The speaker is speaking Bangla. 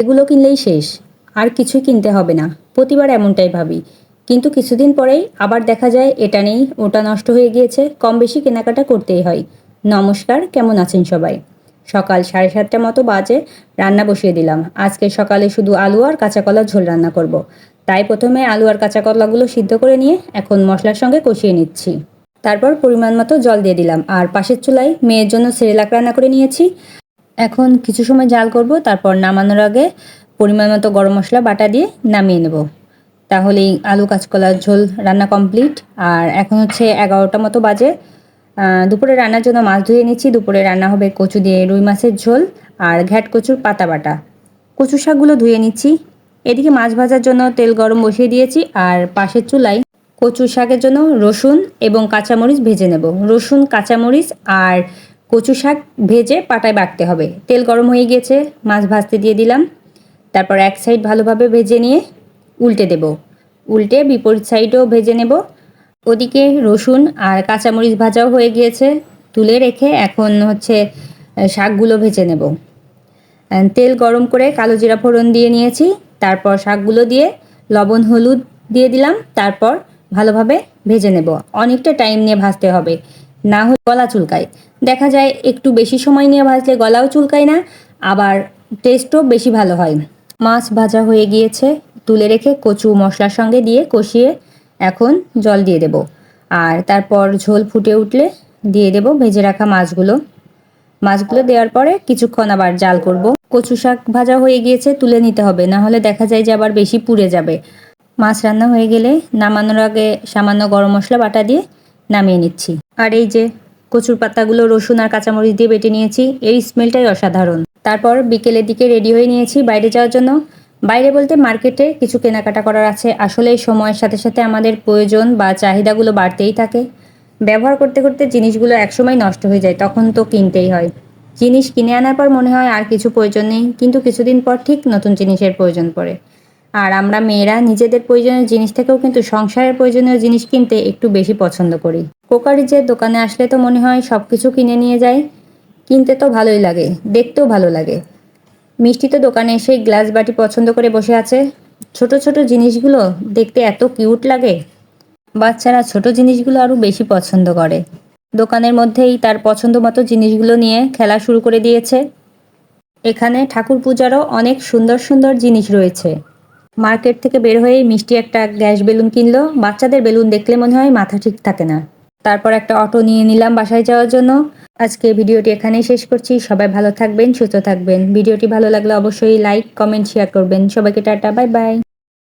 এগুলো কিনলেই শেষ। আর কিছুই কিনতে হবে না। প্রতিবার এমনটাই ভাবি। কিন্তু কিছুদিন পরেই আবার দেখা যায়, এটা নেই, ওটা নষ্ট হয়ে গিয়েছে কম বেশি কেনাকাটা করতেই হয়। নমস্কার, কেমন আছেন সবাই? সকাল সাড়ে সাতটা মতো বাজে, রান্না বসিয়ে দিলাম। আজকে সকালে শুধু আলু আর কাঁচা কলার ঝোল রান্না করব। তাই প্রথমে আলু আর কাঁচা কলাগুলো সিদ্ধ করে নিয়ে এখন মশলার সঙ্গে কষিয়ে নিচ্ছি। তারপর পরিমাণ মতো জল দিয়ে দিলাম। আর পাশের চুলায় মেয়ের জন্য সেরেলাক রান্না করে নিয়েছি। এখন কিছু সময় জাল করব, তারপর নামানোর আগে পরিমাণ মতো গরম মশলা, বাটা দিয়ে নামিয়ে নেব। তাহলেই আলু, কাঁচকলার ঝোল রান্না কমপ্লিট। আর এখন হচ্ছে এগারোটা মতো বাজে। দুপুরে রান্নার জন্য মাছ ধুয়ে নিচ্ছি। দুপুরে রান্না হবে কচু দিয়ে রুই মাছের ঝোল আর ঘ্যাট কচুর পাতা বাটা। কচু শাকগুলো ধুয়ে নিচ্ছি। এদিকে মাছ ভাজার জন্য তেল গরম বসিয়ে দিয়েছি আর পাশের চুলায় কচু শাকের জন্য রসুন এবং কাঁচামরিচ ভেজে নেব। রসুন, কাঁচামরিচ আর কচু শাক ভেজে পাটায় বাটতে হবে। তেল গরম হয়ে গিয়েছে মাছ ভাজতে দিয়ে দিলাম। তারপর এক সাইড ভালোভাবে ভেজে নিয়ে উল্টে দেব। উল্টে বিপরীত সাইডও ভেজে নেব। ওদিকে রসুন আর কাঁচামরিচ ভাজাও হয়ে গিয়েছে। তুলে রেখে এখন হচ্ছে শাকগুলো ভেজে নেব। তেল গরম করে কালো জিরা ফোড়ন দিয়ে নিয়েছি। তারপর শাকগুলো দিয়ে লবণ, হলুদ দিয়ে দিলাম। তারপর ভালোভাবে ভেজে নেব। অনেকটা টাইম নিয়ে ভাজতে হবে। না হলে গলা চুলকায়। দেখা যায় একটু বেশি সময় নিয়ে ভাজলে গলাও চুলকায় না, আবার টেস্টও বেশি ভালো হয়। মাছ ভাজা হয়ে গিয়েছে, তুলে রেখে কচু মশলার সঙ্গে দিয়ে কষিয়ে এখন জল দিয়ে দেব। আর তারপর ঝোল ফুটে উঠলে দিয়ে দেব ভেজে রাখা মাছগুলো। মাছগুলো দেওয়ার পরে কিছুক্ষণ আবার জাল করব। কচু শাক ভাজা হয়ে গিয়েছে, তুলে নিতে হবে, না হলে দেখা যায় যে আবার বেশি পুড়ে যাবে। মাছ রান্না হয়ে গেলে নামানোর আগে সামান্য গরম মশলা বাটা দিয়ে নামিয়ে নিচ্ছি। আর এই যে, কচুর পাতাগুলো রসুন আর কাঁচামরিচ দিয়ে বেটে নিয়েছি, এই স্মেলটাই অসাধারণ। তারপর বিকেলের দিকে রেডি হয়ে নিয়েছি বাইরে যাওয়ার জন্য। বাইরে বলতে মার্কেটে কিছু কেনাকাটা করার আছে। আসলে সময়ের সাথে সাথে আমাদের প্রয়োজন বা চাহিদাগুলো বাড়তেই থাকে। ব্যবহার করতে করতে জিনিসগুলো একসময় নষ্ট হয়ে যায়, তখন তো কিনতেই হয়। জিনিস কিনে আনার পর মনে হয় আর কিছু প্রয়োজন নেই, কিন্তু কিছুদিন পর ঠিক নতুন জিনিসের প্রয়োজন পড়ে। আর আমরা মেয়েরা নিজেদের প্রয়োজনীয় জিনিস থেকেও কিন্তু সংসারের প্রয়োজনীয় জিনিস কিনতে একটু বেশি পছন্দ করি। কোকারিজের দোকানে আসলে তো মনে হয় সব কিছু কিনে নিয়ে যাই। কিনতে তো ভালোই লাগে, দেখতেও ভালো লাগে। মিষ্টি তো দোকানে এসে গ্লাস বাটি পছন্দ করে বসে আছে। ছোট ছোট জিনিসগুলো দেখতে এত কিউট লাগে। বাচ্চারা ছোট জিনিসগুলো আরও বেশি পছন্দ করে। দোকানের মধ্যেই তার পছন্দ মতো জিনিসগুলো নিয়ে খেলা শুরু করে দিয়েছে। এখানে ঠাকুর পূজারও অনেক সুন্দর সুন্দর জিনিস রয়েছে। মার্কেট থেকে বের হয়ে মিষ্টি একটা গ্যাস বেলুন কিনলো। বাচ্চাদের বেলুন দেখলে মনে হয় মাথা ঠিক থাকে না। তারপর একটা অটো নিয়ে নিলাম বাসায় যাওয়ার জন্য। আজকে ভিডিওটি এখানেই শেষ করছি। সবাই ভালো থাকবেন, সুস্থ থাকবেন। ভিডিওটি ভালো লাগলে অবশ্যই লাইক কমেন্ট শেয়ার করবেন। সবাইকে টাটা বাই বাই